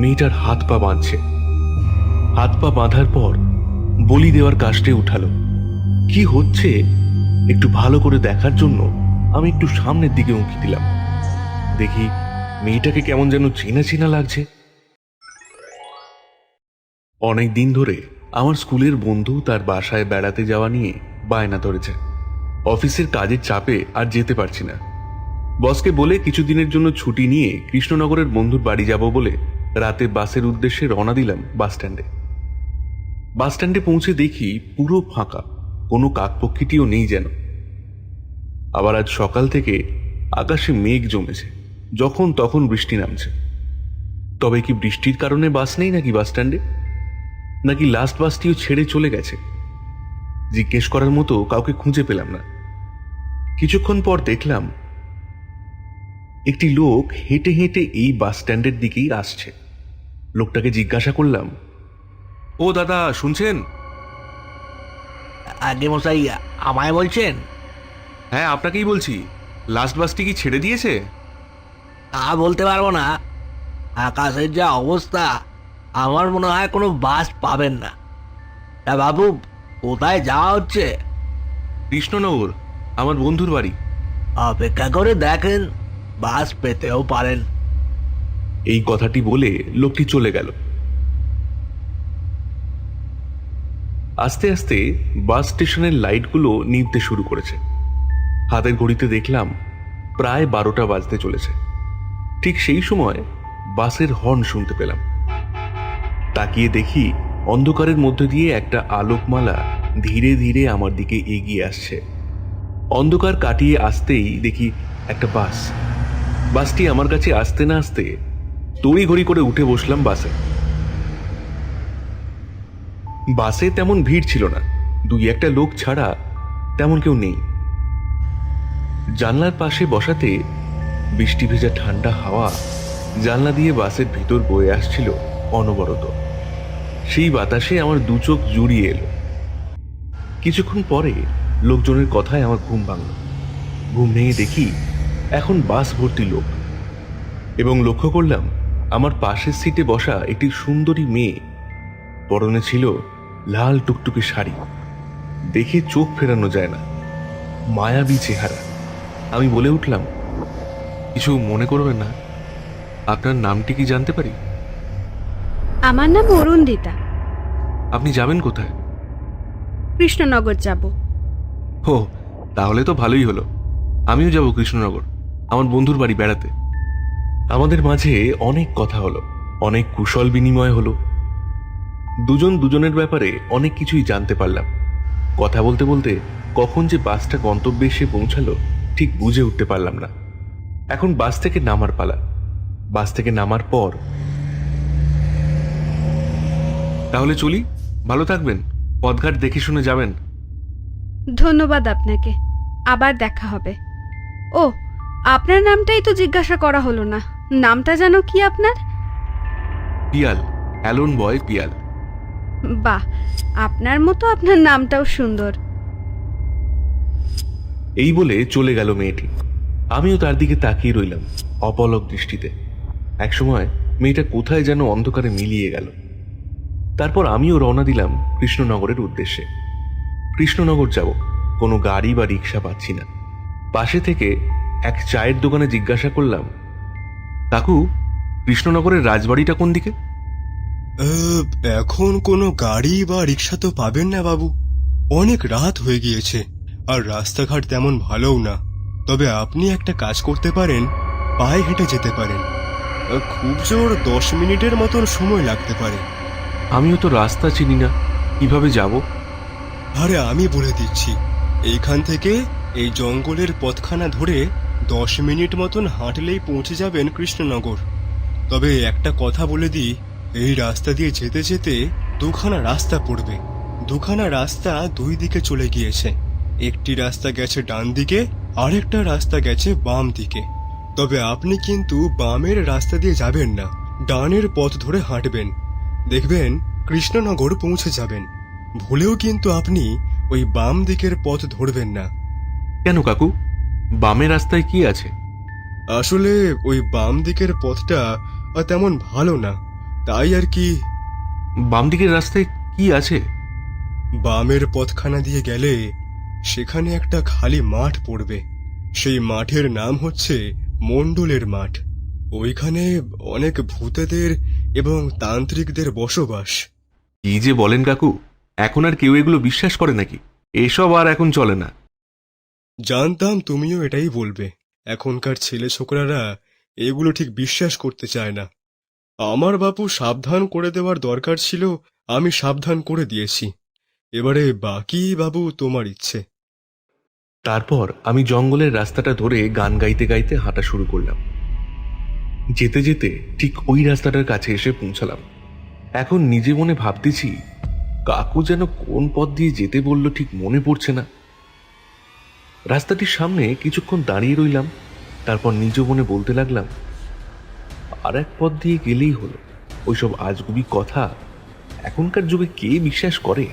মেয়েটার হাত পা বাঁধছে। হাত পা বাঁধার পর বলি দেওয়ার কাজটে উঠালো। কি হচ্ছে? একটু ভালো করে দেখার জন্য আমি একটু সামনের দিকে উঁকি দিলাম। দেখি মেয়েটাকে কেমন যেন চেনা চেনা লাগছে। অনেক দিন ধরে আমার স্কুলের বন্ধু তার বাসায় বেড়াতে যাওয়া নিয়ে বায়না ধরেছে। অফিসের কাজের চাপে আর যেতে পারছি না। বসকে বলে কিছুদিনের জন্য ছুটি নিয়ে কৃষ্ণনগরের বন্ধুর বাড়ি যাব বলে রাতে বাসের উদ্দেশ্যে রওনা দিলাম বাস স্ট্যান্ডে। বাস স্ট্যান্ডে পৌঁছে দেখি পুরো ফাঁকা, কোনো কাকপক্ষীটিও নেই যেন। আবার আজ সকাল থেকে আকাশে মেঘ জমেছে, যখন তখন বৃষ্টি নামছে। তবে কি বৃষ্টির কারণে বাস নেই নাকি বাস স্ট্যান্ডে? নাকি লাস্ট বাসটিও ছেড়ে চলে গেছে? জিজ্ঞেস করার মতো কাউকে খুঁজে পেলাম না। কিছুক্ষণ পর দেখলাম, একটি লোক হেঁটে হেঁটে এই বাস স্ট্যান্ডের দিকেই আসছে। লোকটাকে জিজ্ঞাসা করলাম। ও দাদা শুনছেন? আগে মশাই আমায় বলছেন? হ্যাঁ আপনাকেই বলছি। লাস্ট বাসটি কি ছেড়ে দিয়েছে? তা বলতে পারব না। আকাশের যা অবস্থা আমার মনে হয় কোনো বাস পাবেন না। তা বাবু কোথায় যাওয়া হচ্ছে? কৃষ্ণনগর আমার বন্ধুর বাড়ি। অপেক্ষা করে দেখেন বাস পেতেও পারেন। এই কথাটি বলে লোকটি চলে গেল। আস্তে আস্তে বাস স্টেশনের লাইটগুলো নিভতে শুরু করেছে। হাতের ঘড়িতে দেখলাম প্রায় বারোটা বাজতে চলেছে। ঠিক সেই সময় বাসের হর্ন শুনতে পেলাম। তাকিয়ে দেখি অন্ধকারের মধ্যে দিয়ে একটা আলোকমালা ধীরে ধীরে আমার দিকে এগিয়ে আসছে। অন্ধকার কাটিয়ে আসতেই দেখি একটা বাস। বাসটি আমার কাছে আসতে না আসতে তড়ি ঘড়ি করে উঠে বসলাম বাসে। বাসে তেমন ভিড় ছিল না। দুই একটা লোক ছাড়া তেমন কেউ নেই। জানলার পাশে বসাতে বৃষ্টি ভেজা ঠান্ডা হাওয়া জানলা দিয়ে বাসের ভিতর বয়ে আসছিল অনবরত। সেই বাতাসে আমার দু চোখ জুড়িয়ে এলো। কিছুক্ষণ পরে লোকজনের কথায় আমার ঘুম ভাঙল। ঘুম ভেঙে দেখি এখন বাস ভর্তি লোক। এবং লক্ষ্য করলাম আমার পাশের সিটে বসা একটি সুন্দরী মেয়ে। পরনে ছিল লাল টুকটুকে শাড়ি। দেখে চোখ ফেরানো যায় না। মায়াবী চেহারা। আমি বলে উঠলাম কিছু মনে করবেন না। আপনার নামটি কি জানতে পারি? আমার নাম অরুণদিতা আপনি যাবেন কোথায়? কৃষ্ণনগর যাব। ও তাহলে তো ভালোই হলো। আমিও যাব কৃষ্ণনগর। আমার বন্ধুর বাড়ি বেড়াতে। আমাদের মাঝে অনেক কথা হলো, অনেক কুশল বিনিময় হলো। দুজন দুজনের ব্যাপারে অনেক কিছুই জানতে পারলাম। কথা বলতে বলতে কখন যে বাসটা গন্তব্যে এসে পৌঁছালো, ঠিক বুঝে উঠতে পারলাম না। এখন বাস থেকে নামার পালা। বাস থেকে নামার পর তাহলে চলি, ভালো থাকবেন পদঘাট দেখে শুনে যাবেন। ধন্যবাদ আপনাকে, আবার দেখা হবে। ও আপনার নামটাই তো জিজ্ঞাসা করা হলো না। নামটা যেন কি আপনার? Piyal alone boy Piyal. বাহ আপনার মতো আপনার নামটাও সুন্দর। এই বলে চলে গেল মেয়েটি। আমিও তার দিকে তাকিয়ে রইলাম অপলক দৃষ্টিতে। একসময় মেয়েটা কোথায় যেন অন্ধকারে মিলিয়ে গেল। তারপর আমিও রওনা দিলাম কৃষ্ণনগরের উদ্দেশ্যে। কৃষ্ণনগর যাব কোনো গাড়ি বা রিক্সা পাচ্ছি না। পাশে থেকে এক চায়ের দোকানে জিজ্ঞাসা করলাম কাকু কৃষ্ণনগরের রাজবাড়িটা কোন দিকে? এখন কোনো গাড়ি বা রিক্সা তো পাবেন না বাবু। অনেক রাত হয়ে গিয়েছে আর রাস্তাঘাট তেমন ভালোও না। তবে আপনি একটা কাজ করতে পারেন পায়ে হেঁটে যেতে পারেন। খুব জোর দশ মিনিটের মতন সময় লাগতে পারে। আমিও তো রাস্তা চিনি না কীভাবে যাব? আরে আমি বলে দিচ্ছি এইখান থেকে এই জঙ্গলের পথখানা ধরে দশ মিনিট মতন হাঁটলেই পৌঁছে যাবেন কৃষ্ণনগর। তবে একটা কথা বলে দিই, এই রাস্তা দিয়ে যেতে যেতে দুখানা রাস্তা পড়বে। দুখানা রাস্তা দুই দিকে চলে গিয়েছে। একটি রাস্তা গেছে ডান দিকে, আরেকটা রাস্তা গেছে বাম দিকে। তবে আপনি কিন্তু বামের রাস্তা দিয়ে যাবেন না, ডানের পথ ধরে হাঁটবেন। দেখবেন কৃষ্ণনগর পৌঁছে যাবেন। ভুলেও কিন্তু আপনি ওই বাম দিকের পথ ধরবেন না। কেন কাকু? বামে রাস্তায় কি আছে? আসলে ওই বাম দিকের পথটা তেমন ভালো না তাই আর কি। বাম দিকের রাস্তায় কি আছে? বামের পথখানা দিয়ে গেলে সেখানে একটা খালি মাঠ পড়বে। সেই মাঠের নাম হচ্ছে মণ্ডলের মাঠ। ওইখানে অনেক ভূতেদের এবং তান্ত্রিকদের বসবাস। কি যে বলেন কাকু এখন আর কেউ এগুলো বিশ্বাস করে নাকি? এসব আর এখন চলে না। জানতাম তুমিও এটাই বলবে। এখনকার ছেলে ছোকরারা এগুলো ঠিক বিশ্বাস করতে চায় না। আমার বাপু সাবধান করে দেওয়ার দরকার ছিল, আমি সাবধান করে দিয়েছি। এবারে বাকি বাবু তোমার ইচ্ছে। তারপর আমি জঙ্গলের রাস্তাটা ধরে গান গাইতে গাইতে হাঁটা শুরু করলাম। যেতে যেতে ঠিক ওই রাস্তাটার কাছে এসে পৌঁছালাম। এখন নিজে মনে ভাবতেছি, কাকু যেন কোন পথ দিয়ে যেতে বলল ঠিক মনে পড়ছে না। রাস্তাটির সামনে কিছুক্ষণ দাঁড়িয়ে রইলাম, তারপর নিজ মনে বলতে লাগলাম, আর এক পথ দিয়ে গেলেই হলো। ওইসব আজগুবি কথা এখনকার যুগে কে বিশ্বাস করে?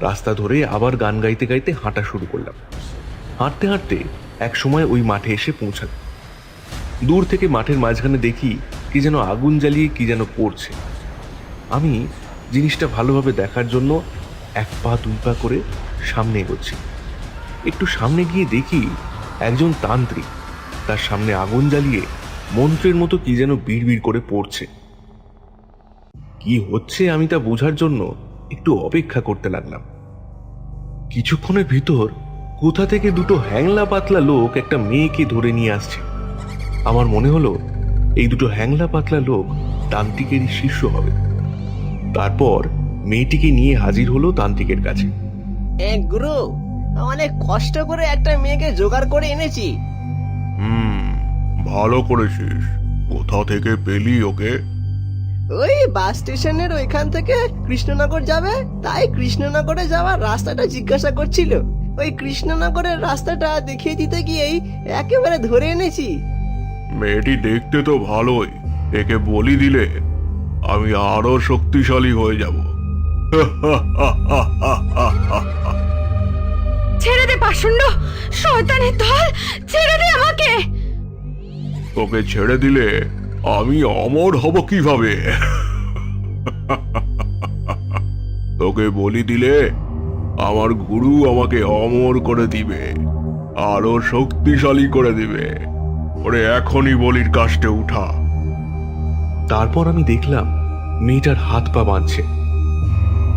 রাস্তা ধরে আবার গান গাইতে গাইতে হাঁটা শুরু করলাম। হাঁটতে হাঁটতে এক সময় ওই মাঠে এসে পৌঁছালাম। দূর থেকে মাঠের মাঝখানে দেখি কি যেন আগুন জ্বালিয়ে কি যেন পড়ছে। আমি জিনিসটা ভালোভাবে দেখার জন্য এক পা দুই পা করে সামনে এগোচ্ছি। একটু সামনে গিয়ে দেখি একজন তান্ত্রিক। তার সামনে আগুন জ্বালিয়ে মন্ত্রের মতো কি যেন বিড়বিড় করে পড়ছে। কি হচ্ছে আমি তা বোঝার জন্য একটু অপেক্ষা করতে লাগলাম। কিছুক্ষণের ভিতর কোথা থেকে দুটো হ্যাংলা পাতলা লোক একটা মেয়েকে ধরে নিয়ে আসছে। আমার মনে হলো এই দুটো হ্যাংলা পাতলা লোক তান্ত্রিকেরই শিষ্য হবে। তারপর মেয়েটিকে নিয়ে হাজির হলো তান্ত্রিকের কাছে। গুরু অনেক কষ্ট করে একটা মেয়েকে জোগাড় করে এনেছি। হুম ভালো করেছিস। কোথা থেকে পেলি ওকে? ওই বাস স্টেশনের ওইখান থেকে কৃষ্ণনগর যাবে। তাই কৃষ্ণনগরে যাওয়ার রাস্তাটা জিজ্ঞাসা করছিল। ওই কৃষ্ণনগরের রাস্তাটা দেখিয়ে দিতে গিয়েই একেবারে ধরে এনেছি। মেয়েটি দেখতে তো ভালোই। একে বলি দিলে আমি আরও শক্তিশালী হয়ে যাব। ছেড়ে দে পাষণ্ড। শয়তানের দল ছেড়ে দে আমাকে। তোকে ছেড়ে দিলে আমি অমর হব কীভাবে? তোকে বলি দিলে আমার গুরু আমাকে অমর করে দিবে আরও শক্তিশালী করে দিবে। ওরে এখনই বলির কাষ্টে উঠা। তারপর আমি দেখলাম মেয়েটার হাত পা বাঁধছে।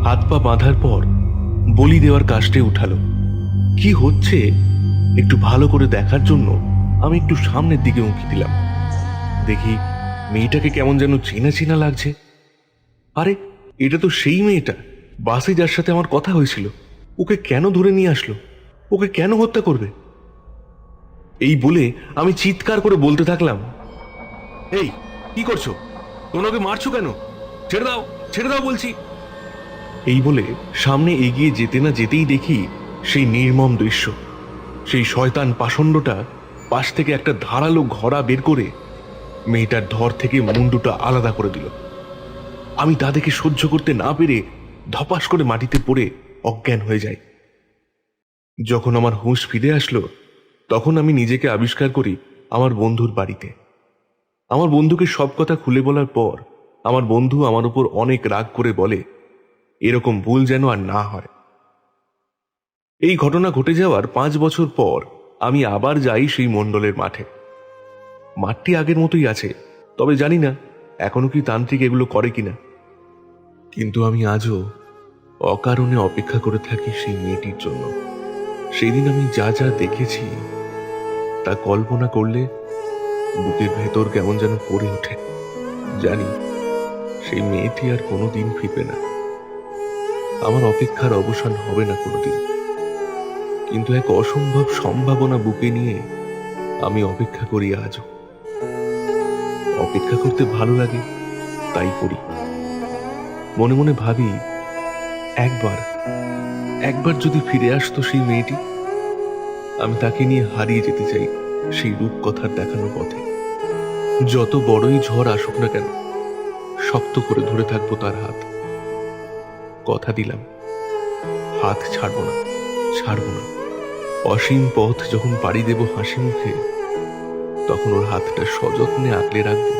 হাত পা বাঁধার পর বলি দেওয়ার কাষ্টে উঠালো। কি হচ্ছে? একটু ভালো করে দেখার জন্য আমি একটু সামনের দিকে উঁকি দিলাম। দেখি মেয়েটাকে কেমন যেন চেনা চেনা লাগছে। আরে, এটা তো সেই মেয়েটা। বাসে যার সাথে আমার কথা হয়েছিল। ওকে কেন ধরে নিয়ে আসলো? ওকে কেন হত্যা করবে? এই বলে আমি চিৎকার করে বলতে থাকলাম। এই, কি করছ? তোমরা ওকে মারছো কেন? ছেড়ে দাও ছেড়ে দাও বলছি। এই বলে সামনে এগিয়ে যেতে না যেতেই দেখি সেই নির্মম দৃশ্য, সেই শয়তান পাষণ্ডটা পাশ থেকে একটা ধারালো ঘোড়া বের করে মেয়েটার ধর থেকে মুন্ডুটা আলাদা করে দিল। আমি তা দেখে সহ্য করতে না পেরে ধপাস করে মাটিতে পড়ে অজ্ঞান হয়ে যাই। যখন আমার হুঁশ ফিরে আসলো, তখন আমি নিজেকে আবিষ্কার করি আমার বন্ধুর বাড়িতে। আমার বন্ধুকে সব কথা খুলে বলার পর আমার বন্ধু আমার উপর অনেক রাগ করে বলে, এরকম ভুল যেন আর না হয়। এই ঘটনা ঘটে যাওয়ার পাঁচ বছর পর আমি আবার যাই সেই মণ্ডলের মাঠে। মাঠটি আগের মতোই আছে, তবে জানি না এখনও কি তান্ত্রিক এগুলো করে কিনা। কিন্তু আমি আজও অকারণে অপেক্ষা করে থাকি সেই মেয়েটির জন্য। সেদিন আমি যা যা দেখেছি, তা কল্পনা করলে বুকের ভেতর কেমন যেন পড়ে ওঠে। জানি সেই মেয়েটি আর কোনোদিন ফিরবে না। আমার অপেক্ষার অবসান হবে না কোনোদিন। কিন্তু এক অসম্ভব সম্ভাবনা বুকে নিয়ে আমি অপেক্ষা করি আজও। অপেক্ষা করতে ভালো লাগে, তাই করি। মনে মনে ভাবি, একবার একবার যদি ফিরে আসতো সেই মেয়েটি, আমি তাকে নিয়ে হারিয়ে যেতে চাই সেই রূপকথার দেখানো পথে। যত বড়ই ঝড় আসুক না কেন, শক্ত করে ধরে থাকব তার হাত। কথা দিলাম, হাত ছাড়বো না। ছাড়বো না। অসীম পথ যখন পাড়ি দেব হাসি মুখে, তখন ওর হাতটা সযত্নে আঁকলে রাখব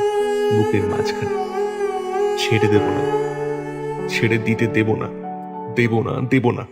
বুকের মাঝখানে। ছেড়ে দেব না। ছেড়ে দিতে দেব না। দেব না দেব না।